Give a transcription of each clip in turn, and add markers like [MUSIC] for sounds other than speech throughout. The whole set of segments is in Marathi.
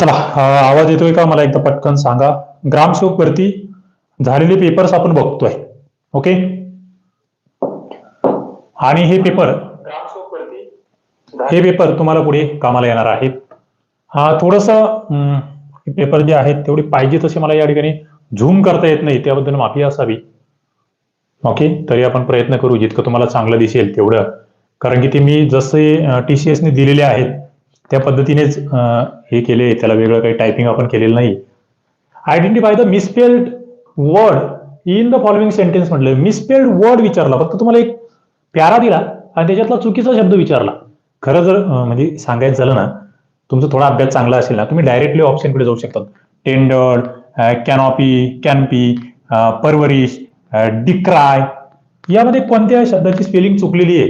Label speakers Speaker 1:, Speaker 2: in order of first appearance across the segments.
Speaker 1: चला आवाज येतोय का? मला एकदा पटकन सांगा. ग्रामसेवक वरती झालेले पेपर्स आपण बघतोय. ओके आणि हे पेपर हे पेपर तुम्हाला पुढे कामाला येणार आहेत. हा थोडस पेपर जे आहेत तेवढे पाहिजे तसे मला या ठिकाणी झूम करता येत नाही. त्याबद्दल माफी असावी. ओके तरी आपण प्रयत्न करू. जितकं तुम्हाला चांगलं दिसेल तेवढं. कारण की ते मी जसे टी सी एसने दिलेले आहेत त्या पद्धतीनेच हे केले. त्याला वेगळं काही टायपिंग आपण केलेलं नाही. Identify the misspelled word in the following sentence म्हटलं. मिसपेल्ड वर्ड विचारला. फक्त तुम्हाला एक प्यारा दिला आणि त्याच्यातला चुकीचा शब्द विचारला. खरं जर म्हणजे सांगायचं झालं ना तुमचा थोडा अभ्यास चांगला असेल ना तुम्ही डायरेक्टली ऑप्शनकडे जाऊ शकता टेंडर्ड कॅनॉपी कॅनपी परवरिश डिक्राय यामध्ये कोणत्या शब्दाची स्पेलिंग चुकलेली आहे?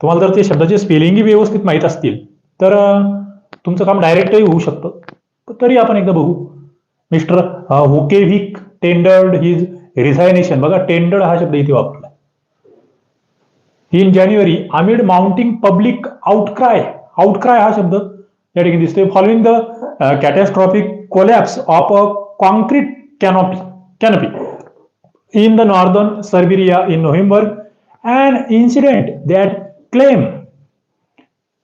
Speaker 1: तुम्हाला जर ते शब्दाचे स्पेलिंगही व्यवस्थित माहीत असतील तर तुमचं काम डायरेक्टही होऊ शकतं. तरी आपण एकदा बघू. Mister Vucevic tendered his resignation बघा टेंडर्ड हा शब्द इथे वापरला. In January amid mounting public outcry outcry हा शब्द या ठिकाणी दिसतोय. Following the catastrophic collapse of a concrete canopy canopy in the northern Serbia in November and incident that claim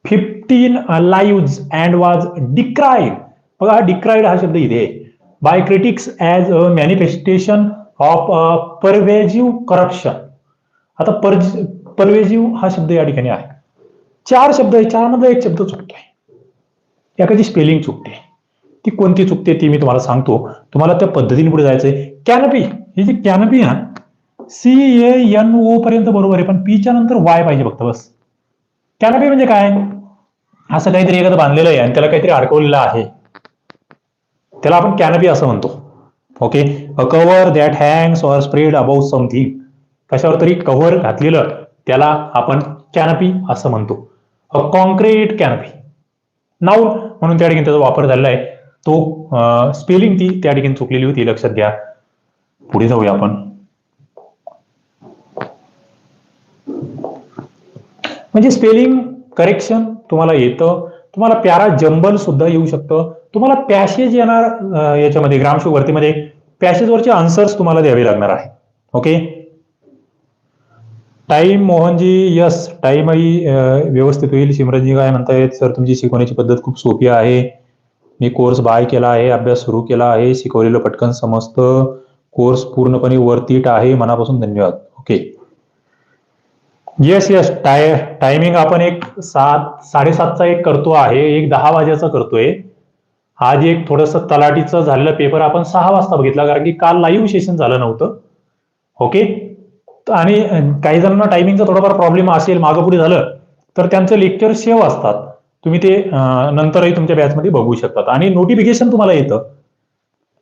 Speaker 1: claimed fifteen lives and was decried बघा डिक्राईड हा शब्द इथे. By critics as a manifestation of pervasive corruption आता परवेजिव्ह हा शब्द या ठिकाणी आहे. चार शब्द आहे चार एक शब्द चुकतोय. एखादी स्पेलिंग चुकते. ती कोणती चुकते ती मी तुम्हाला सांगतो. तुम्हाला त्या पद्धतीने पुढे जायचंय. कॅनपी ही जी कॅनपी आहे ना सी ए एन ओ पर्यंत बरोबर आहे पण पीच्या नंतर वाय पाहिजे फक्त बस. कॅनपी म्हणजे काय? असं काहीतरी एखादं बांधलेलं आहे आणि त्याला काहीतरी अडकवलेलं आहे. त्याला आपण कॅनपी असं म्हणतो. Okay a cover that hangs or spread about something कशावर तरी कव्हर घातलेलं त्याला आपण कॅनपी असं म्हणतो. अ कॉन्क्रीट कॅनपी नाऊन म्हणून त्या ठिकाणी त्याचा वापर झालेला आहे. तो स्पेलिंग ती त्या ठिकाणी चुकलेली होती. लक्षात घ्या. पुढे जाऊया आपण. म्हणजे स्पेलिंग करेक्शन तुम्हाला येतं. तुम्हाला प्यारा जंबल सुद्धा येऊ शकतं. तुम्हाला पॅसेज येणार याच्यामध्ये ग्रामशो भरतीमध्ये पॅसेजवरचे आन्सर्स तुम्हाला द्यावे लागणार आहे. ओके टाईम मोहनजी यस टाईमही व्यवस्थित होईल. सिमरनजी काय म्हणतायत? सर तुमची शिकवण्याची पद्धत खूप सोपी आहे. मी कोर्स बाय केला आहे अभ्यास सुरू केला आहे शिकवलेलं पटकन समजतं. कोर्स पूर्णपणे वरतीट आहे. मनापासून धन्यवाद. ओके येस येस टाय टायमिंग आपण एक सात साडेसातचा एक करतो आहे एक दहा वाजेचा करतोय. आज एक थोडस तलाटीचं झालेलं पेपर आपण सहा वाजता बघितला कारण की काल लाईव्ह सेशन झालं नव्हतं. ओके आणि काही जणांना टायमिंगचा थोडाफार प्रॉब्लेम असेल मागं पुढे झालं तर त्यांचं लेक्चर सेव्ह असतात. तुम्ही ते नंतरही तुमच्या बॅचमध्ये बघू शकतात. आणि नोटिफिकेशन तुम्हाला येतं.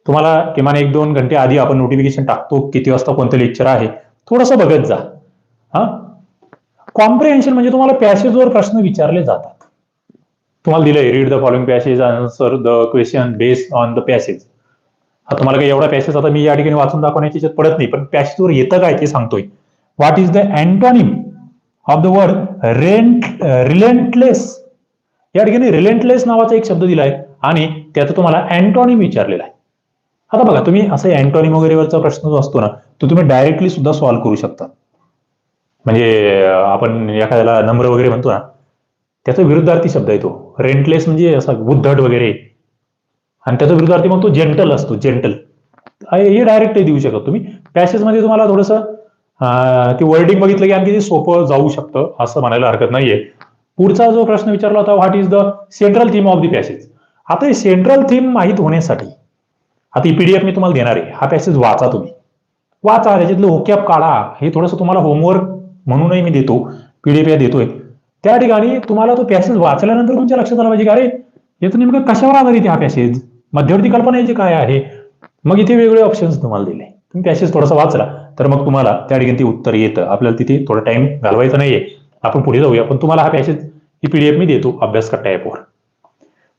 Speaker 1: तुम्हाला किमान एक दोन घंटे आधी आपण नोटिफिकेशन टाकतो किती वाजता कोणतं लेक्चर आहे. थोडंसं बघत जा. हा? कॉम्प्रिहेन्शन म्हणजे तुम्हाला पॅसेजवर प्रश्न विचारले जातात. तुम्हाला दिलंय read the following passage answer the question based on the passage तुम्हाला काही एवढा पॅसेज आता मी या ठिकाणी वाचून दाखवण्याची याच्यात पडत नाही पण पॅसेजवर येतं काय ते सांगतोय. What is the antonym of the word rent relentless या ठिकाणी रिलेंटलेस नावाचा एक शब्द दिलाय आणि त्याचं तुम्हाला अँटॉनिम विचारलेला आहे. आता बघा तुम्ही असं अँटॉनिम वगैरेवरचा प्रश्न जो असतो ना तो तुम्ही डायरेक्टली सुद्धा सॉल्व्ह करू शकता. म्हणजे आपण एखाद्याला नम्र वगैरे म्हणतो ना त्याचा विरुद्धार्थी शब्द आहे तो. रेंटलेस म्हणजे असा उद्धट वगैरे. आणि त्याचा विरुद्धार्थी मग तो जेंटल असतो जेंटल हे डायरेक्ट देऊ शकत तुम्ही. पॅसेजमध्ये तुम्हाला थोडंसं ते वर्डिंग बघितलं की आणखी ते सोपं जाऊ शकतं असं म्हणायला हरकत नाहीये. पुढचा जो प्रश्न विचारला होता what is the central theme of the passage आता हे सेंट्रल थीम माहीत होण्यासाठी आता ही पीडीएफ मी तुम्हाला देणार आहे. हा पॅसेज वाचा तुम्ही. वाचा त्याच्यातलं होकॅप काढा. हे थोडंसं तुम्हाला होमवर्क म्हणूनही मी देतो पीडीएफ या देतोय. त्या ठिकाणी तुम्हाला तो पॅसेज वाचल्यानंतर तुमच्या लक्षात आलं पाहिजे की अरे याचं नेमकं कशावर आधारित हा पॅसेज मध्यवर्ती कल्पना याची काय आहे? मग इथे वेगवेगळे ऑप्शन्स तुम्हाला दिले. तुम्ही पॅसेज थोडासा वाचला तर मग तुम्हाला त्या ठिकाणी ते उत्तर येतं. आपल्याला तिथे थोडा टाइम घालवायचा नाहीये. आपण पुढे जाऊया पण तुम्हाला हा पॅसेज ही पीडीएफ मी देतो अभ्यास करता ऍपवर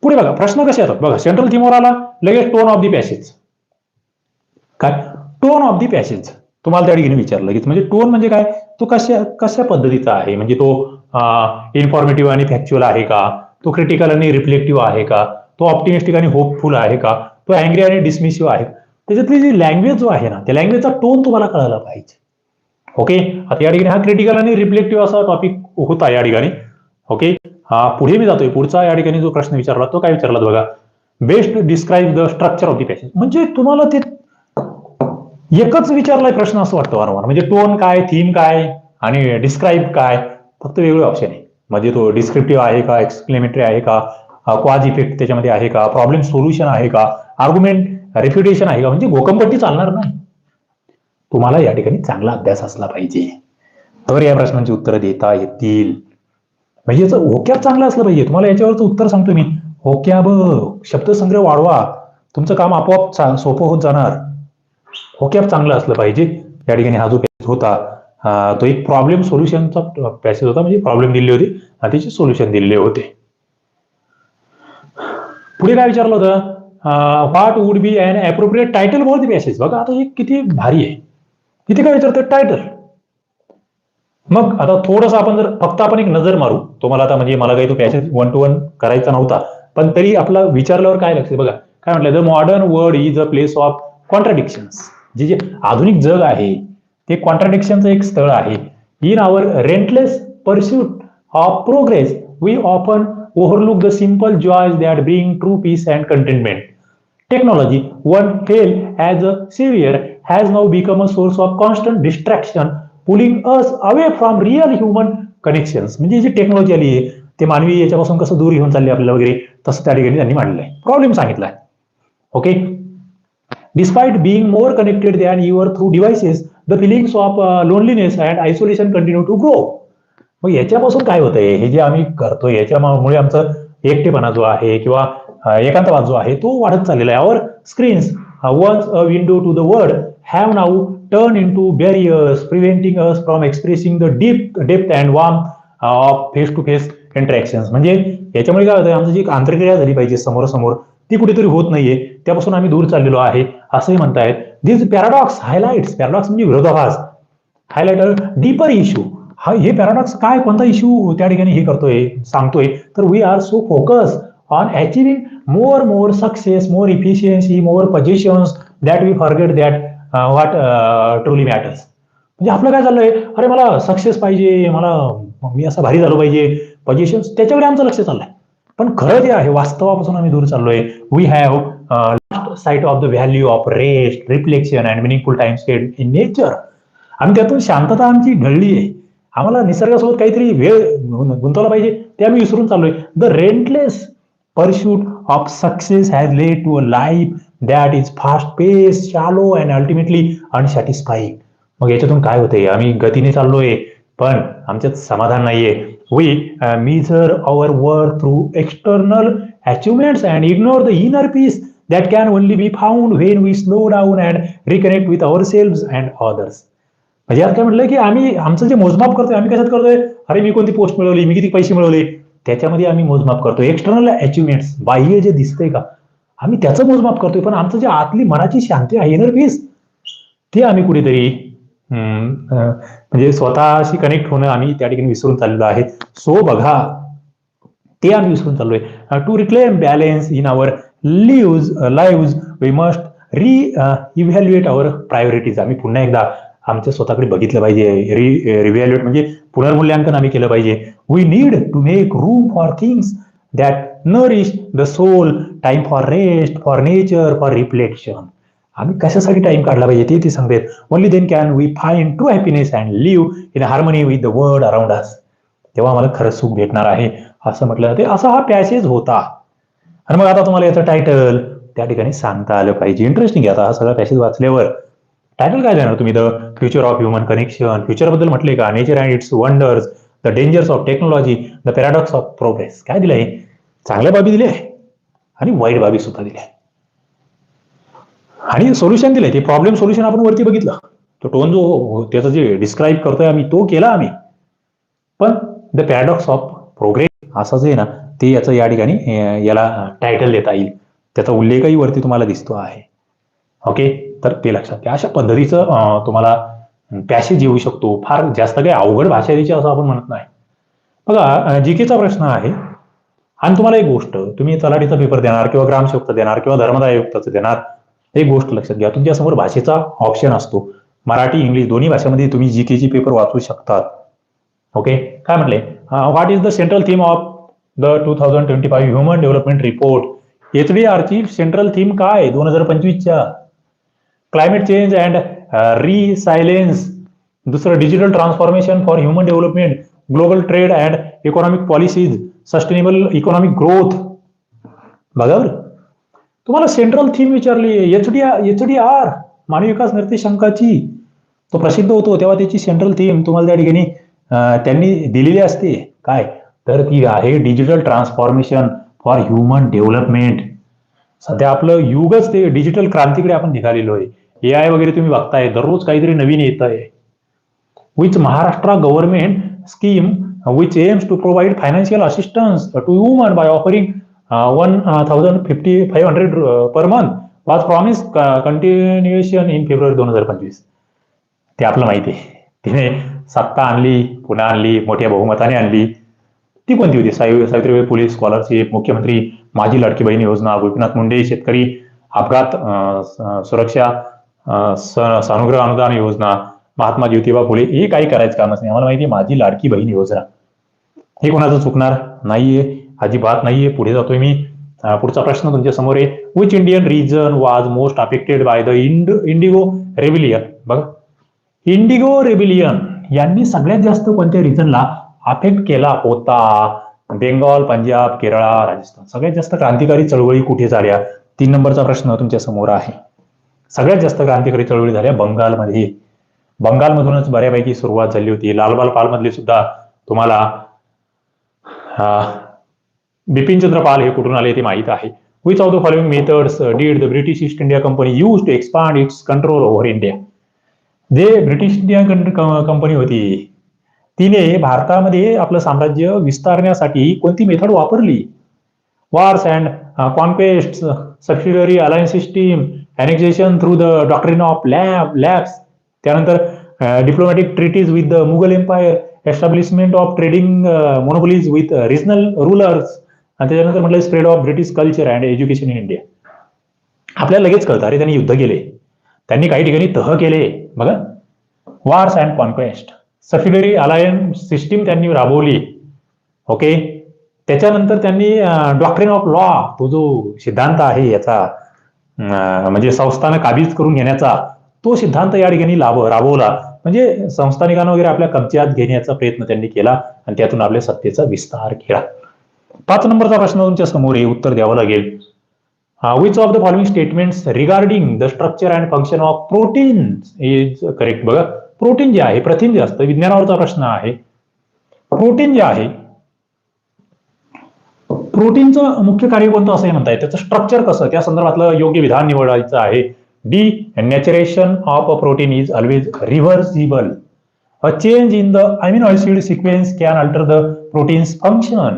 Speaker 1: पुढे बघा प्रश्न कसे येतात? बघा सेंट्रल थीमवर आला लगेच टोन ऑफ दी पॅसेज काय? टोन ऑफ दी पॅसेज तुम्हाला त्या ठिकाणी विचारलं की म्हणजे टोन म्हणजे काय? तो कशा कशा पद्धतीचा आहे? म्हणजे तो इन्फॉर्मेटिव्ह आणि फॅक्च्युअल आहे का? तो क्रिटिकल आणि रिफ्लेक्टिव्ह आहे का? तो ऑप्टिमिस्टिक आणि होपफुल आहे का? तो अँग्री आणि डिसमिसिव्ह आहे त्याच्यातली जी लँग्वेज जो आहे ना त्या लँग्वेजचा टोन तुम्हाला कळायला पाहिजे. ओके आता या ठिकाणी हा क्रिटिकल आणि रिफ्लेक्टिव्ह असा टॉपिक होता या ठिकाणी. ओके हा पुढे मी जातोय. पुढचा या ठिकाणी जो प्रश्न विचारला तो काय विचारला बघा? Best describe the structure of the passage म्हणजे तुम्हाला ते एकच विचारलाय प्रश्न असं वाटतं वारंवार. म्हणजे टोन काय थीम काय आणि डिस्क्राईब काय फक्त वेगळे ऑप्शन आहे. म्हणजे तो डिस्क्रिप्टिव्ह आहे का एक्सप्लेमेटरी आहे का क्वाज इफेक्ट त्याच्यामध्ये आहे का प्रॉब्लेम सोल्युशन आहे का आर्ग्युमेंट रेफ्युटेशन आहे का म्हणजे घोकंपट्टी चालणार नाही. तुम्हाला या ठिकाणी चांगला अभ्यास असला पाहिजे. तर या प्रश्नांची उत्तरं देता येतील. म्हणजे याचं होक्याब चांगलं असलं पाहिजे. तुम्हाला याच्यावरचं उत्तर सांगतो मी. होक्याब शब्दसंग्रह वाढवा. तुमचं काम आपोआप सोपं होत जाणार. होक्याब चांगलं असलं पाहिजे. या ठिकाणी हा जो पॅसेज होता तो एक प्रॉब्लेम सोल्युशनचा पॅसेज होता. म्हणजे प्रॉब्लेम दिले होते आणि त्याचे सोल्युशन दिलेले होते. पुढे काय विचारलं होतं? What would be an appropriate title for the passage बघा आता हे किती भारी आहे. इथे काय विचारतं टायटल मग आता थोडंसं आपण जर फक्त आपण एक नजर मारू. तुम्हाला आता म्हणजे मला काही तो पॅसेज वन टू वन करायचा नव्हता. पण तरी आपला विचारल्यावर काय लक्ष बघा काय म्हटलं? The modern word is a place of contradictions जे जे आधुनिक जग आहे ते कॉन्ट्राडिक्शनचं एक स्थळ आहे. In our relentless pursuit of progress we often overlook the simple joys that bring true peace and contentment technology one fail as a saviour has now become a source of constant distraction pulling us away from real human connections म्हणजे जी टेक्नॉलॉजी आली आहे ते मानवी याच्यापासून कसं दूर घेऊन चालले आपल्याला वगैरे तसं त्या ठिकाणी त्यांनी मांडलंय. Problem सांगितलाय. Okay despite being more connected than you are through devices, the feelings of uh, loneliness and isolation continue to grow. मग याच्यापासून काय होतंय? हे जे आम्ही करतोय याच्यामुळे आमचं एकटेपणा जो आहे किंवा एकांतवाद जो आहे तो वाढत चाललेला आहे. Our screens once a window to the world have now turn into barriers preventing us from expressing the deep depth and warm of face to face interaction म्हणजे याच्यामुळे काय होतं आमची जी आंतरक्रिया झाली पाहिजे समोरासमोर ती कुठेतरी होत नाहीये. त्यापासून आम्ही दूर चाललेलो आहे असंही म्हणतायत. दिस पॅराडॉक्स हायलाइट्स पॅराडॉक्स म्हणजे विरोधाभास. हायलाइट डीपर इश्यू हा हे पॅराडॉक्स काय कोणता इश्यू त्या ठिकाणी हे करतोय सांगतोय? तर we are so focus on achieving more more success more efficiency more positions that we forget that what truly matters म्हणजे आपलं काय चाललंय? अरे मला सक्सेस पाहिजे मला मी असं भारी झालो पाहिजे. पोझिशन त्याच्याकडे आमचं लक्ष चाललंय. पण खरं जे आहे वास्तवापासून आम्ही दूर चाललोय. We have last sight of the value of rest reflection and meaningful time spend in nature आणि त्यातून शांतता आमची ढळली आहे. आम्हाला निसर्गासोबत काहीतरी वेळ गुंतवला पाहिजे ते आम्ही विसरून चाललोय. The relentless pursuit of success has led to a life that is fast pace shallow and ultimately unsatisfying मग याच्यातून काय होतंय? आम्ही गतीने चाललोय पण आमच्यात समाधान नाहीये. We measure our work through external achievements and ignore the inner peace that can only be found when we slow down and reconnect with ourselves and and others म्हणजे यात काय म्हटलं की आम्ही आमचं जे मोजमाप करतोय आम्ही कशात करतोय? अरे मी कोणती पोस्ट मिळवली? मी किती पैसे मिळवले? त्याच्यामध्ये आम्ही मोजमाप करतोय. एक्सटर्नल अचिव्हमेंट्स बाह्य जे दिसतंय का? आम्ही त्याचं मोजमाप करतोय. पण आमचं जे आतली मनाची शांती आहे इनर पीस ते आम्ही कुठेतरी हम्म, म्हणजे स्वतःशी कनेक्ट होणं आम्ही त्या ठिकाणी विसरून चाललेलो आहे. सो बघा ते आम्ही विसरून चाललोय. To reclaim balance in our lives lives we must reevaluate our priorities आम्ही पुन्हा एकदा आमच्या स्वतःकडे बघितलं पाहिजे. रि रिव्हॅल्युएट uh, म्हणजे पुनर्मूल्यांकन आम्ही केलं पाहिजे. We need to make room for things that nourish the soul time for rest for nature for reflection आम्ही कशासाठी टाइम काढला पाहिजे ते ते सांगतात. Only then can we find true happiness and live in harmony with the world around us तेव्हा आम्हाला खरंच सुख भेटणार आहे. असं म्हटलं जाते. असा हा पॅसेज होता. आणि मग आता तुम्हाला याचं टायटल त्या ठिकाणी सांगता आलं पाहिजे. इंटरेस्टिंग आहे आता हा सगळा पॅसेज वाचल्यावर. टायटल काय देणार तुम्ही? The future of human connection फ्युचरबद्दल म्हटले का? Nature and its wonders the dangers of technology the paradox of progress काय दिलंय? चांगल्या बाबी दिल्या आणि वाईट बाबी सुद्धा दिल्या आणि सोल्युशन दिलंय. ते प्रॉब्लेम सोल्युशन आपण वरती बघितलं. तो टोन जो त्याचं जे डिस्क्राईब करतोय आम्ही तो केला आम्ही. पण द पॅराडॉक्स ऑफ प्रोग्रेस असं जे आहे ना ते याचं या ठिकाणी याला टायटल देता येईल. त्याचा उल्लेखही वरती तुम्हाला दिसतो आहे. ओके तर ते लक्षात घ्या. अशा पद्धतीचं तुम्हाला पॅसेज येऊ शकतो. फार जास्त काही अवघड भाषा यायची असं आपण म्हणत नाही. बघा जीकेचा प्रश्न आहे. आणि तुम्हाला एक गोष्ट तुम्ही तलाठीचा पेपर देणार किंवा ग्रामसेवकचा देणार किंवा धर्मदाय आयुक्ताचं देणार एक गोष्ट लक्षात घ्या. तुमच्यासमोर भाषेचा ऑप्शन असतो. मराठी इंग्लिश दोन्ही भाषेमध्ये तुम्ही जी केची पेपर वाचू शकतात. ओके काय म्हटले? What is the central theme of the two thousand twenty five human development report. H D Archi central theme काय? दोन हजार पंचवीसच्या. क्लायमेट चेंज अँड रिसायलेन्स दुसरं digital transformation for human development global trade and economic policies sustainable economic growth बघा बरं तुम्हाला सेंट्रल थीम विचारली H D H D R मानवी विकास निर्देशांकाची. तो प्रसिद्ध होतो तेव्हा त्याची सेंट्रल थीम तुम्हाला त्या ठिकाणी uh, त्यांनी दिलेली असते. काय? तर ती आहे digital transformation for human development सध्या आपलं युगच ते डिजिटल क्रांतीकडे आपण निघालेलो आहे. ए आय वगैरे तुम्ही बघताय दररोज काहीतरी नवीन येत आहे which Maharashtra government scheme which aims to provide financial assistance to woman by offering one thousand fifty five hundred per month was promise continuation in February दोन हजार पंचवीस. ते आपलं माहिती आहे. तिने सत्ता आणली पुन्हा आणली मोठ्या बहुमताने आणली. ती कोणती होती? सावि सावित्रीबाई फुले स्कॉलरशिप मुख्यमंत्री माझी लाडकी बहीण योजना गोपीनाथ मुंडे शेतकरी अपघात सुरक्षा सानुग्रह अनुदान योजना महात्मा ज्योतिबा फुले हे काही करायचं कामच नाही आम्हाला माहिती माझी लाडकी बहीण योजना. हे कोणाचं चुकणार? नाहीये. अजिबात नाहीये. पुढे जातोय मी. पुढचा प्रश्न तुमच्यासमोर आहे. Which Indian region was most affected by the Ind indigo rebellion बघा. इंडिगो रेबिलियन यांनी सगळ्यात जास्त कोणत्या रिजनला अफेक्ट केला होता. बेंगॉल पंजाब केरळा राजस्थान. सगळ्यात जास्त क्रांतिकारी चळवळी कुठे झाल्या? तीन नंबरचा प्रश्न तुमच्यासमोर आहे. सगळ्यात जास्त क्रांतिकारी चळवळी झाल्या बंगालमध्ये. बंगालमधूनच बऱ्यापैकी सुरुवात झाली होती. लालबाल पालमधली सुद्धा तुम्हाला बिपिनचंद्र पाल हे कुठून आले ते माहीत आहे. Which of the following methods did the British East India Company use to expand its control over India जे ब्रिटिश इंडिया कंपनी होती तिने भारतामध्ये आपलं साम्राज्य विस्तारण्यासाठी कोणती मेथड वापरली? Wars and conquest subsidiary alliance system annexation through the doctrine of lapse lapse त्यानंतर diplomatic treaties with the Mughal empire establishment of trading monopolies with regional rulers आणि त्याच्यानंतर म्हटलं spread of British culture and education in India आपल्याला लगेच कळतं अरे त्यांनी युद्ध केले. त्यांनी काही ठिकाणी तह केले. बघा. Wars and conquest subsidiary alliance system त्यांनी राबवली ओके? त्याच्यानंतर त्यांनी डॉक्ट्रिन ऑफ लॉ तो जो सिद्धांत आहे याचा म्हणजे संस्थानं काबीज करून घेण्याचा तो सिद्धांत या ठिकाणी लाभ राबवला. म्हणजे संस्थानिकांना वगैरे आपल्या कब्ज्यात घेण्याचा प्रयत्न त्यांनी केला आणि त्यातून आपल्या सत्तेचा विस्तार केला. पाच नंबरचा प्रश्न तुमच्यासमोर हे उत्तर द्यावं लागेल. Which of the following statements regarding the structure and function of protein is correct बघा. प्रोटीन जे आहे प्रथिन जे असतं विज्ञानावरचा प्रश्न आहे. प्रोटीन जे आहे प्रोटीनचं मुख्य कार्य कोणतं असं हे म्हणताय त्याचं स्ट्रक्चर कसं? त्या संदर्भातलं योग्य विधान निवडायचं आहे. Denaturation of a protein is always reversible a change in the amino acid sequence can alter the protein's function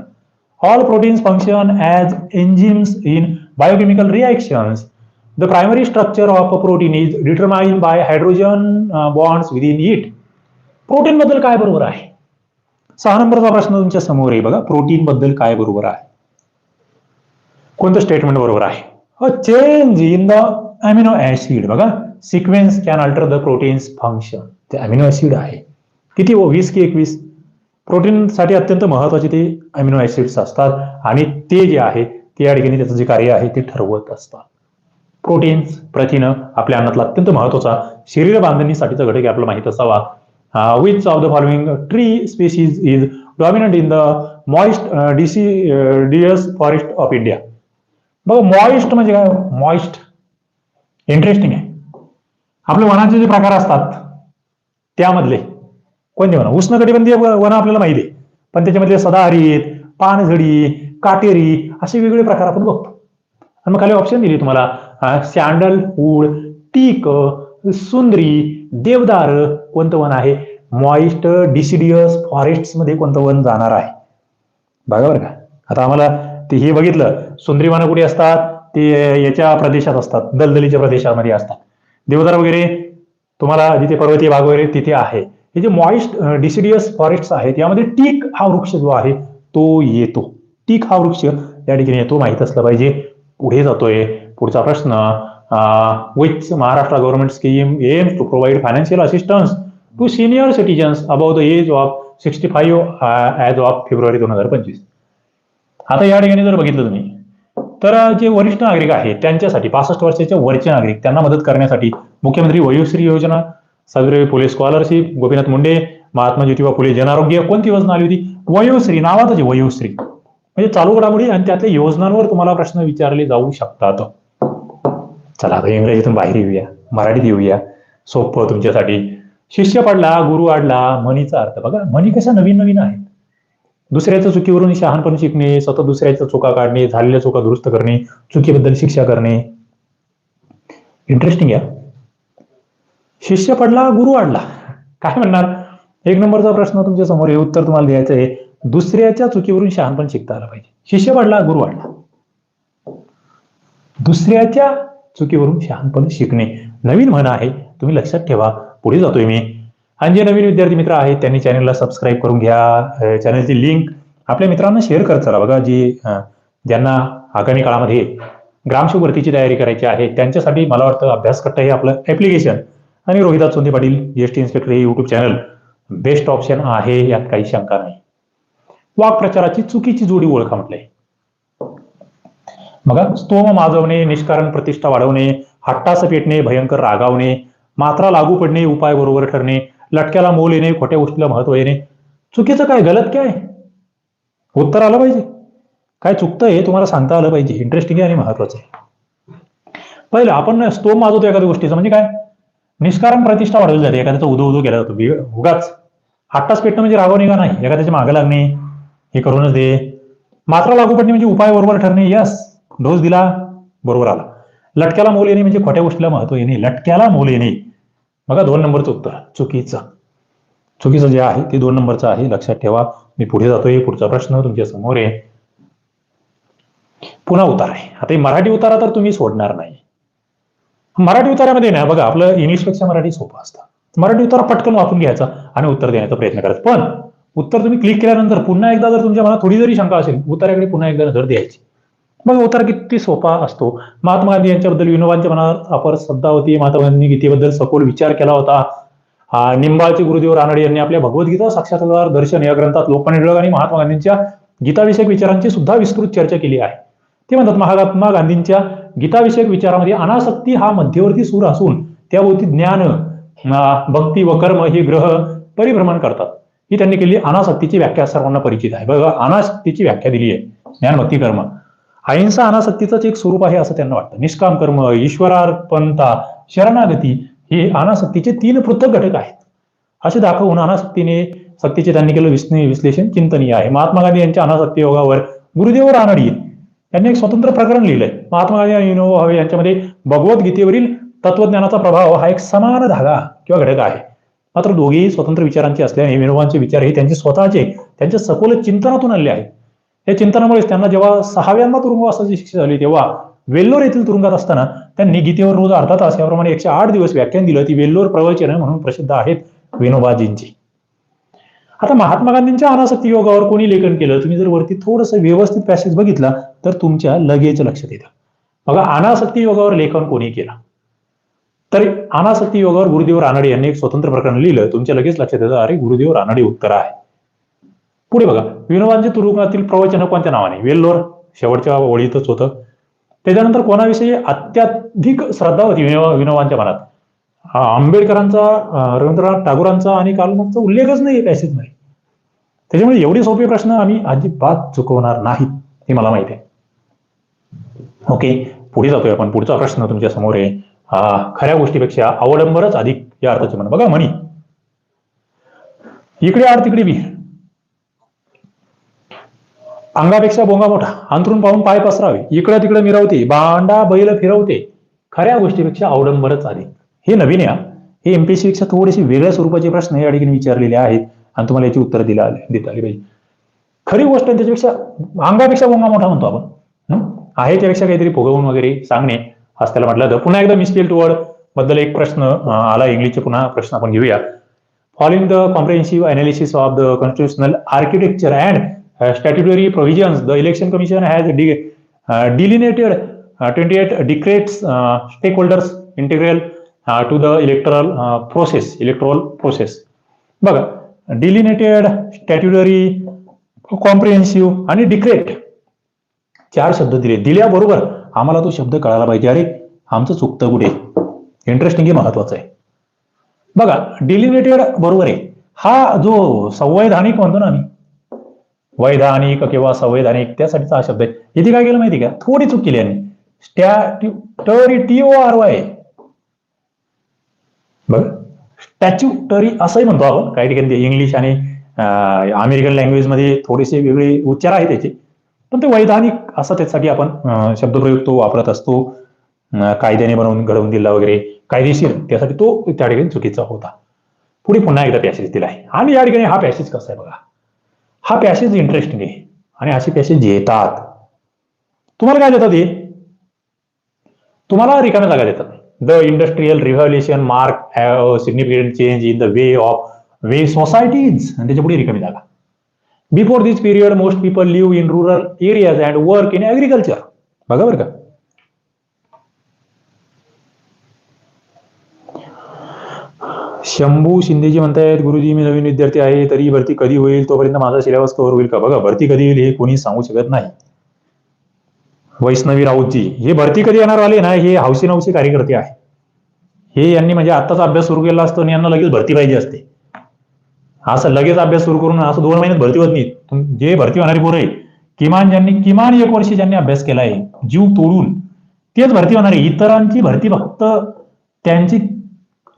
Speaker 1: all proteins function as enzymes in biochemical reactions The primary structure of a protein is determined by hydrogen uh, bonds within it. Protein बद्दल काय बरोबर आहे? सहा नंबरचा प्रश्न तुमच्यासमोर आहे बघा. प्रोटीन बद्दल काय बरोबर आहे? कोणतं स्टेटमेंट बरोबर आहे? A change in the amino acid बघा. Sequence can alter the protein's function ते अमिनो ऍसिड आहे. किती? हो वीस की एकवीस? प्रोटीनसाठी अत्यंत महत्त्वाचे ते अमिनो ऍसिड्स असतात. आणि ते जे आहे ते या ठिकाणी त्याचं जे कार्य आहे ते ठरवत असतात. प्रोटीन्स प्रथिनं आपल्या अन्नातला अत्यंत महत्त्वाचा शरीर बांधणीसाठीचा घटक आहे आपल्याला माहीत असावा. Which of the following tree species is dominant in the moist deciduous forest of India बघा मॉइस्ट म्हणजे काय? मॉइस्ट इंटरेस्टिंग आहे. आपले वनाचे जे प्रकार असतात त्यामधले कोणते वन? उष्ण कटिबंधीय वन आपल्याला माहिती आहे. पण त्याच्यामधले सदाहरित पानझडी काटेरी असे वेगवेगळे प्रकार आपण बघतो. आणि मग खाली ऑप्शन दिली तुम्हाला. सॅन्डलवूड टीक सुंदरी देवदार कोणतं वन आहे? मॉइस्ट डिसिडियस फॉरेस्टमध्ये कोणतं वन जाणार आहे? बघा बरं का. आता आम्हाला ते हे बघितलं. सुंदरी वनं कुठे असतात? ते याच्या प्रदेशात असतात. दलदलीच्या प्रदेशामध्ये असतात. देवदार वगैरे तुम्हाला जिथे पर्वतीय भाग वगैरे तिथे आहे. हे जे मॉइस्ट डिसिडियस फॉरेस्ट आहेत यामध्ये टीक हा वृक्ष जो आहे तो येतो. टीक हा वृक्ष या ठिकाणी येतो. माहीत असलं पाहिजे. पुढे जातोय. पुढचा प्रश्न with Maharashtra government scheme aims to provide financial assistance to senior citizens about the age of sixty five as of February दोन हजार पंचवीस? आता या ठिकाणी जर बघितलं तुम्ही तर जे वरिष्ठ नागरिक आहेत त्यांच्यासाठी पासष्ट वर्षाच्या वरचे नागरिक त्यांना मदत करण्यासाठी मुख्यमंत्री वयोश्री योजना सावित्रीबाई फुले स्कॉलरशिप गोपीनाथ मुंडे महात्मा ज्योतिबा फुले जनआरोग्य कोणती योजना आली होती? वयोश्री नावातच वयोश्री म्हणजे चालू घडामोडी आणि त्यातल्या योजनांवर तुम्हाला प्रश्न विचारले जाऊ शकतात. चला आता इंग्रजीतून बाहेर येऊया मराठीत येऊया. सोपं तुमच्यासाठी. शिष्य पडला गुरु आडला म्हणीचा अर्थ. बघा म्हणी कशा नवीन नवीन आहेत. दुसऱ्याच्या चुकीवरून शहाणपण शिकणे सतत दुसऱ्याच्या चुका काढणे झालेल्या चुका दुरुस्त करणे चुकीबद्दल शिक्षा करणे. इंटरेस्टिंग या. शिष्य पडला गुरु आडला. काय म्हणणार? एक नंबरचा प्रश्न तुमच्यासमोर हे उत्तर तुम्हाला द्यायचं आहे. दुसऱ्याच्या चुकीवरून शहाणपण शिकता आलं पाहिजे. शिष्य पडला गुरु आडला. दुसऱ्याच्या चुकीवरून शहाणपण शिकणे. नवीन म्हण आहे तुम्ही लक्षात ठेवा. पुढे जातोय मी. आणि जे नवीन विद्यार्थी मित्र आहेत त्यांनी चॅनलला सबस्क्राईब करून घ्या. चॅनलची लिंक आपल्या मित्रांना शेअर करत चला. बघा जी ज्यांना आगामी काळामध्ये ग्रामसेवक भरतीची तयारी करायची आहे त्यांच्यासाठी मला वाटतं अभ्यास करता हे आपलं ऍप्लिकेशन आणि रोहिदास सोंदे पाटील जीएसटी इन्स्पेक्टर हे युट्यूब चॅनल बेस्ट ऑप्शन आहे यात काही शंका नाही. वाक्प्रचाराची चुकीची जोडी ओळखा म्हटलंय. बघा स्तोम माजवणे निष्कारण प्रतिष्ठा वाढवणे हट्टास पेटणे भयंकर रागावणे मात्रा लागू पडणे उपाय बरोबर ठरणे लटक्याला मोल येणे खोट्या गोष्टीला महत्त्व येणे. चुकीचं काय? गलत काय? उत्तर आलं पाहिजे. काय चुकतं हे तुम्हाला सांगता आलं पाहिजे. इंटरेस्टिंग आहे आणि महत्वाचं आहे. पहिलं आपण स्तोम माजवतो एखाद्या गोष्टीचं. म्हणजे काय? निष्कारण प्रतिष्ठा वाढवली जाते. एखाद्याचा उदो उदो केला जातो. उगाच. हट्टास पेटणं म्हणजे रागवणे का नाही. एखाद्याच्या मागे लागणे हे करूनच दे. मात्रा लागू पडणे म्हणजे उपाय बरोबर ठरणे. यस डोस दिला बरोबर आला. लटक्याला मोल येणे म्हणजे खोट्या गोष्टीला महत्त्व येणे. लटक्याला मोल येणे. बघा दोन नंबरचं उत्तर चुकीचं. चुकीचं जे आहे ते दोन नंबरचं आहे. लक्षात ठेवा. मी पुढे जातोय. पुढचा प्रश्न तुमच्यासमोर आहे. पुन्हा उतार आहे. आता मराठी उतारा तर तुम्ही सोडणार नाही. मराठी उतारामध्ये ना बघा आपलं इंग्लिशपेक्षा मराठी सोपं असतं. मराठी उतारा पटकन वापरून घ्यायचा आणि उत्तर देण्याचा प्रयत्न करायचा. पण उत्तर तुम्ही क्लिक केल्यानंतर पुन्हा एकदा जर तुमच्या मनात थोडी जरी शंका असेल उतार्याकडे पुन्हा एकदा नजर द्यायची. मग उतार किती सोपा असतो. महात्मा गांधी यांच्याबद्दल विनोबांच्या मनात अपर श्रद्धा होती. महात्मा गांधी गीतेबद्दल सखोल विचार केला होता. हा, निंबाळचे गुरुदेव रानडे यांनी आपल्या भगवद्गीता साक्षात्कार दर्शन या ग्रंथात लोकमान्य टिळक आणि महात्मा गांधींच्या गीताविषयक विचारांची सुद्धा विस्तृत चर्चा केली आहे. ते म्हणतात महात्मा गांधींच्या गीताविषयक विचारामध्ये अनासक्ती हा मध्यवर्ती सूर असून त्याभोवती ज्ञान भक्ती व कर्म हे ग्रह परिभ्रमण करतात. ही त्यांनी केली अनासक्तीची व्याख्या सर्वांना परिचित आहे. बघा अनासक्तीची व्याख्या दिली आहे ज्ञान भक्ती कर्म. अहिंसा अनासक्तीचंच एक स्वरूप आहे असं त्यांना वाटतं. निष्काम कर्म ईश्वरार्पणता शरणागती हे अनासक्तीचे तीन पृथक घटक आहेत. असे दाखवून अनासक्तीने सक्तीचे त्यांनी केलं विस्ने विश्लेषण चिंतनीय आहे. महात्मा गांधी यांच्या अनासक्ती योगावर गुरुदेव रानडी यांनी एक स्वतंत्र प्रकरण लिहिलंय. महात्मा गांधी आणि विनोबा भावे यांच्यामध्ये भगवद्गीतेवरील तत्वज्ञानाचा प्रभाव हा एक समान धागा किंवा घटक आहे. मात्र दोघेही स्वतंत्र विचारांचे असल्याने विनोबांचे विचार हे त्यांचे स्वतःचे त्यांच्या सखोल चिंतनातून आले आहेत. या चिंतनामुळेच त्यांना जेव्हा सहाव्यांदा तुरुंगवासाची शिक्षा झाली तेव्हा वेल्लोर येथील तुरुंगात असताना त्यांनी गीतेवर रोज अर्धा तास याप्रमाणे एकशे आठ दिवस व्याख्यान दिलं. ती वेल्लोर प्रवचन म्हणून प्रसिद्ध आहेत विनोबाजींची. आता महात्मा गांधींच्या अनासक्ती योगावर कोणी लेखन केलं? तुम्ही जर वरती थोडस व्यवस्थित पॅसेज बघितला तर तुमच्या लगेच लक्षात येतं. बघा अनासक्ती योगावर लेखन कोणी केलं? तर अनासक्ती योगावर गुरुदेव रानडे यांनी एक स्वतंत्र प्रकरण लिहिलं. तुमच्या लगेच लक्षात येतं अरे गुरुदेव रानडे उत्तर आहे. पुढे बघा विनोबांच्या तुरुंगातील प्रवचन कोणत्या नावाने? वेल्लोर शेवटच्या ओळीतच होतं. त्याच्यानंतर कोणाविषयी अत्याधिक श्रद्धा होती विनोबांच्या मनात? आंबेडकरांचा रवींद्रनाथ टागोरांचा आणि कालनाथचा उल्लेखच नाही पॅसेज नाही. त्याच्यामुळे एवढे सोपे प्रश्न आम्ही अजिबात चुकवणार नाहीत हे मला माहिती आहे. ओके पुढे जातोय आपण. पुढचा प्रश्न तुमच्यासमोर आहे. खऱ्या गोष्टीपेक्षा अवडंबरच अधिक या अर्थाचे म्हण बघा म्हणी. इकडे आड तिकडे विहीर अंगापेक्षा बोंगा मोठा. अंतरून पाहून पाय पसरावे. इकडं तिकडे मिरवते. बांडा बैल फिरवते. खऱ्या गोष्टीपेक्षा अवडंबरच अधिक हे नवीन या. हे एमपीएससी पेक्षा थोडेसे वेगळ्या स्वरूपाचे प्रश्न या ठिकाणी विचारलेले आहेत आणि तुम्हाला याची उत्तर दिला देता आली पाहिजे. खरी गोष्ट त्याच्यापेक्षा अंगापेक्षा बोंगा मोठा म्हणतो आपण. आहे त्यापेक्षा काहीतरी फुगवून वगैरे सांगणे. असं त्याला म्हटलं तर पुन्हा एकदा मिसपेल्ड वर्डबद्दल एक प्रश्न आला. इंग्लिशचे पुन्हा प्रश्न आपण घेऊया. Following the comprehensive analysis of the constitutional architecture and statutory provisions the election commission has delineated twenty eight discrete stakeholders integral to the electoral process electoral process बघा डिलिनेटेड स्टॅट्युटरी कॉम्प्रिहेन्सिव्ह आणि डिक्रेट चार शब्द दिले. दिल्याबरोबर आम्हाला तो शब्द कळायला पाहिजे. अरे आमचं चुकतं कुठे? इंटरेस्टिंग हे महत्वाचं आहे. बघा डिलिनेटेड बरोबर आहे. हा जो संवैधानिक म्हणतो ना आम्ही वैधानिक किंवा संवैधानिक त्यासाठीचा हा शब्द आहे. इथे काय केलं माहिती का? थोडी चूक केली यांनी. Statutory T O R Y बघ स्टॅच्युटरी असंही म्हणतो आपण. काही ठिकाणी इंग्लिश आणि अमेरिकन लँग्वेजमध्ये थोडेसे वेगळे उच्चार आहेत त्याचे. पण ते वैधानिक असं त्यासाठी आपण शब्दप्रयोग तो वापरत असतो. कायद्याने बनवून घडवून दिला वगैरे. कायदेशीर. त्यासाठी तो त्या ठिकाणी चुकीचा होता. पुढे पुन्हा एकदा पॅसेज दिला आहे. आणि या ठिकाणी हा पॅसेज कसा आहे बघा. हा पॅसेज इंटरेस्टिंग आहे. आणि असे पॅसेज येतात. तुम्हाला काय देतात हे? तुम्हाला रिकाम्या जागा देतात. The industrial revolution mark significant change in the way of way societies आणि त्याच्या पुढे रिकामी जागा. Before this period most people live in rural areas and work in agriculture बघा बरं का. शंभू शिंदेजी म्हणतायत गुरुजी मी नवीन विद्यार्थी आहे तरी भरती कधी होईल? तोपर्यंत माझा सिलेबस कव्हर होईल का? बघा भरती कधी होईल हे कोणी सांगू शकत नाही. वैष्णवी राऊतजी हे भरती कधी येणार आले? ना हे हौशी नवशी कार्यकर्ते आहे हे यांनी म्हणजे आत्ताच अभ्यास सुरू केला असतो आणि यांना लगेच भरती पाहिजे असते. असं लगेच अभ्यास सुरू करून असं दोन महिन्यात भरती होत नाही. जे भरती होणारी पोरं आहे किमान ज्यांनी किमान एक वर्ष ज्यांनी अभ्यास केला आहे जीव तोडून तेच भरती होणार आहे. इतरांची भरती फक्त त्यांची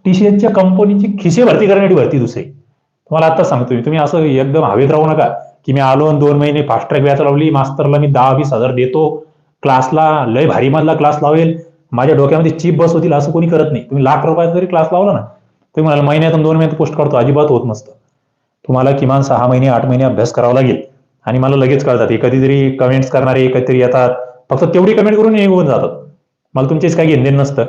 Speaker 1: टीसीएसच्या कंपनीची खिसे भरती करण्यासाठी भरती दुसरी. तुम्हाला आता सांगतो मी. तुम्ही असं एकदम हवेत राहू नका. की मी आलो आणि दोन महिने फास्ट ट्रॅक बॅच लावली मास्तरला मी दहा वीस हजार देतो. क्लासला लय भारी मधला क्लास लावेल. माझ्या डोक्यामध्ये चीप बस होतील असं कोणी करत नाही. तुम्ही लाख रुपयाचा जरी क्लास लावला ना तुम्ही म्हणाल महिन्यातून दोन महिन्यात पोस्ट करतो अजिबात होत नसतं. तुम्हाला किमान सहा महिने आठ महिने अभ्यास करावा लागेल. आणि मला लगेच कळतात. हे कधीतरी कमेंट्स करणारे कधीतरी येतात. फक्त तेवढी कमेंट करून निघून जातात. मला तुमचेच काही घेणदेण नसतं.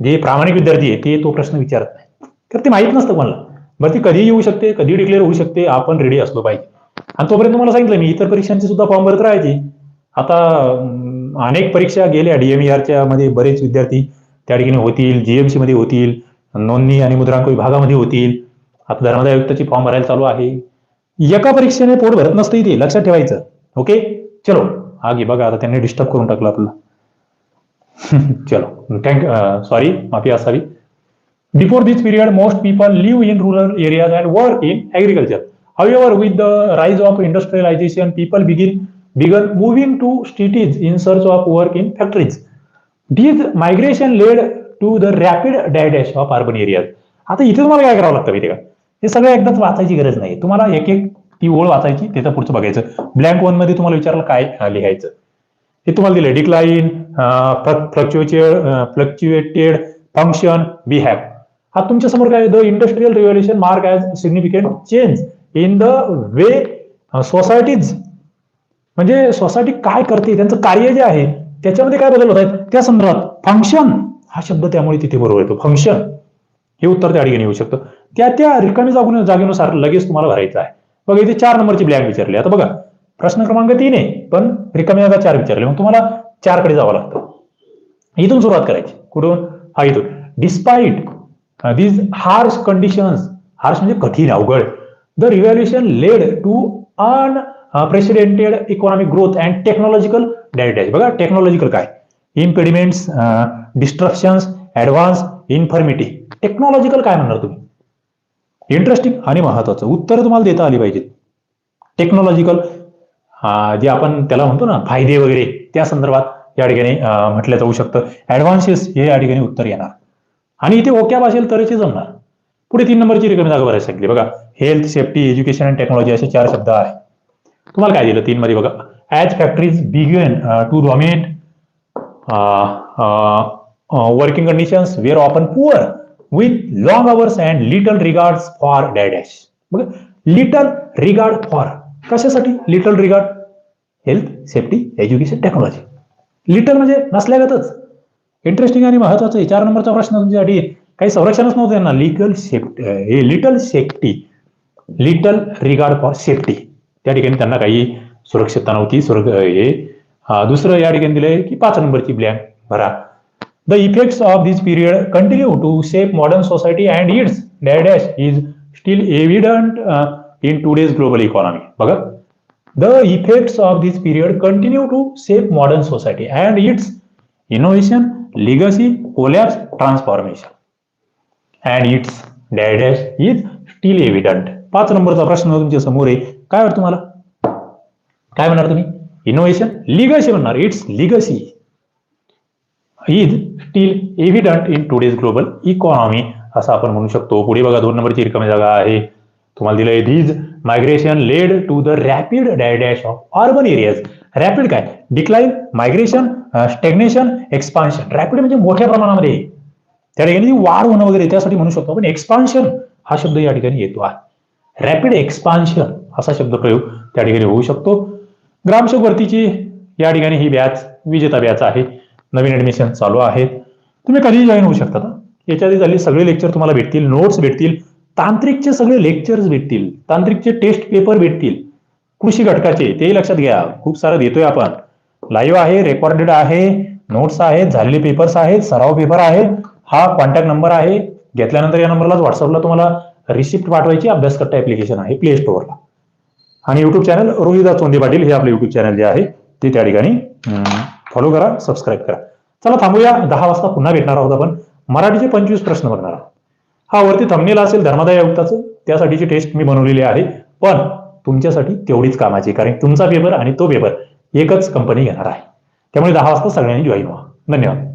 Speaker 1: जे प्रामाणिक विद्यार्थी आहे ते तो प्रश्न विचारत नाही. तर ते माहीत नसतं कोणाला. बरं ती कधी येऊ शकते कधी डिक्लेअर होऊ शकते आपण रेडी असलो पाहिजे. आणि तोपर्यंत तुम्हाला सांगितलं मी इतर परीक्षांची सुद्धा फॉर्म भरत राहायची. आता अनेक परीक्षा गेल्या. डीएमईआरच्या मध्ये बरेच विद्यार्थी त्या ठिकाणी होतील जीएमसी मध्ये होतील नोंदणी आणि मुद्रांक विभागामध्ये होतील. आता धर्मदाय आयुक्ताची फॉर्म भरायला चालू आहे. एका परीक्षेने पोट भरत नसतं इथे लक्षात ठेवायचं. ओके चलो. आगे बघा आता त्यांनी डिस्टर्ब करून टाकलं आपलं [LAUGHS] चलो थँक सॉरी माफी असावी before this period most people live in rural areas and work in agriculture however with the rise of industrialisation people begin began moving to cities in search of work in factories these migration led to the rapid डायडॅश of urban areas आता इथे तुम्हाला काय करावं लागतं माहिती का? हे सगळं एकदाच वाचायची गरज नाही. तुम्हाला एक एक ती ओळ वाचायची त्याचं पुढचं बघायचं. ब्लँक वनमध्ये तुम्हाला विचारलं काय लिहायचं. हे तुम्हाला दिले decline fluctuated fluctuated function behave हा तुमच्यासमोर काय the industrial revolution mark as significant change in the way societies म्हणजे सोसायटी काय करते? त्यांचं कार्य जे आहे त्याच्यामध्ये काय बदल होत आहेत? त्या संदर्भात फंक्शन हा शब्द त्यामुळे तिथे बरोबर येतो. फंक्शन हे उत्तर त्या ठिकाणी येऊ शकतं. त्या त्या रिकामी जागून जागेनुसार लगेच तुम्हाला भरायचं आहे. बघा इथे चार नंबरची ब्लँक विचारली. आता बघा प्रश्न क्रमांक तीन आहे. पण रिकामी जागा चार विचारले. मग तुम्हाला चारकडे जावं लागतं. इथून सुरुवात करायची. कुठून? हा इथून. Despite these harsh conditions harsh म्हणजे कठीण अवघड. The revolution led to unprecedented economic growth and technological dash बघा टेक्नॉलॉजिकल काय? Impediments destructions advance infirmity technological काय म्हणणार तुम्ही? इंटरेस्टिंग आणि महत्वाचं उत्तर तुम्हाला देता आली पाहिजेत. टेक्नॉलॉजिकल जे आपण त्याला म्हणतो ना फायदे वगैरे त्या संदर्भात या ठिकाणी म्हटलं जाऊ शकतं. ऍडव्हान्सेस हे या ठिकाणी उत्तर येणार. आणि इथे ओक्या असेल तरच जमणार पुढे तीन नंबरची रिकमी जागा भरायची सांगितली. बघा health safety education and technology असे चार शब्द आहे तुम्हाला काय दिलं? तीन मध्ये बघा as factories began to dominate working conditions were often poor with long hours and little regard for डॅडॅश बघा लिटल रिगार्ड फॉर कशासाठी? Little regard health safety education technology little म्हणजे नसल्यागतच. इंटरेस्टिंग आणि महत्वाचं चार नंबरचा प्रश्न तुमच्यासाठी काही संरक्षणच नव्हतं यांना. लिगल सेफ्टी हे little safety little regard for safety त्या ठिकाणी त्यांना काही सुरक्षितता नव्हती. सुरक्ष हे दुसरं या ठिकाणी दिलंय की पाच नंबरची ब्लँक भरा the effects of this period continue to shape modern society and its dash is still evident in today's global economy बघा the effects of this period continue to safe modern society and its innovation legacy collapse transformation and its dash is still evident पाच नंबरचा प्रश्न तुमच्यासमोर आहे. काय वाटतं तुम्हाला? काय म्हणणार तुम्ही? इनोव्हेशन लिगसी म्हणणार. Its legacy is still evident in today's global economy असं आपण म्हणू शकतो. पुढे बघा दोन नंबरची रिकामी जागा आहे. तुम्हाला दिलंय these migration led to the rapid dash of urban areas rapid काय? Decline migration stagnation expansion rapid म्हणजे मोठ्या प्रमाणामध्ये. त्या ठिकाणी वाढ होणं वगैरे त्यासाठी म्हणू शकतो पण एक्सपान्शन हा शब्द या ठिकाणी येतो आहे. रॅपिड एक्सपान्शन असा शब्द प्रयोग त्या ठिकाणी होऊ शकतो. ग्रामशोक भरतीची या ठिकाणी ही बॅच विजेता बॅच आहे. नवीन ऍडमिशन चालू आहेत तुम्ही कधीही जॉईन होऊ शकता. याच्या आधी झाली सगळे लेक्चर तुम्हाला भेटतील नोट्स भेटतील. तांत्रिकचे सगळे लेक्चर्स भेटतील तांत्रिकचे टेस्ट पेपर भेटतील. कृषी घटकाचे तेही लक्षात घ्या. खूप सारं देतोय आपण. लाईव्ह आहे रेकॉर्डेड आहे नोट्स आहेत झालेले पेपर्स आहेत सराव पेपर आहेत. हा कॉन्टॅक्ट नंबर आहे. घेतल्यानंतर या नंबरलाच व्हॉट्सअपला तुम्हाला रिसिप्ट पाठवायची अभ्यास करता ऍप्लिकेशन आहे प्ले स्टोअरला आणि युट्यूब चॅनल रोहिदास चोंदे पाटील हे आपलं युट्यूब चॅनल जे आहे ते त्या ठिकाणी फॉलो करा सबस्क्राईब करा. चला थांबूया. दहा वाजता पुन्हा भेटणार आहोत आपण. मराठीचे पंचवीस प्रश्न बघणार आहोत. हा वरती थंबनेल असेल धर्मादाय आयुक्ताचं त्यासाठीची टेस्ट मी बनवलेली आहे. पण तुमच्यासाठी तेवढीच कामाची कारण तुमचा पेपर आणि तो पेपर एकच कंपनी घेणार आहे. त्यामुळे दहा वाजता सगळ्यांनी जॉईन व्हा. धन्यवाद.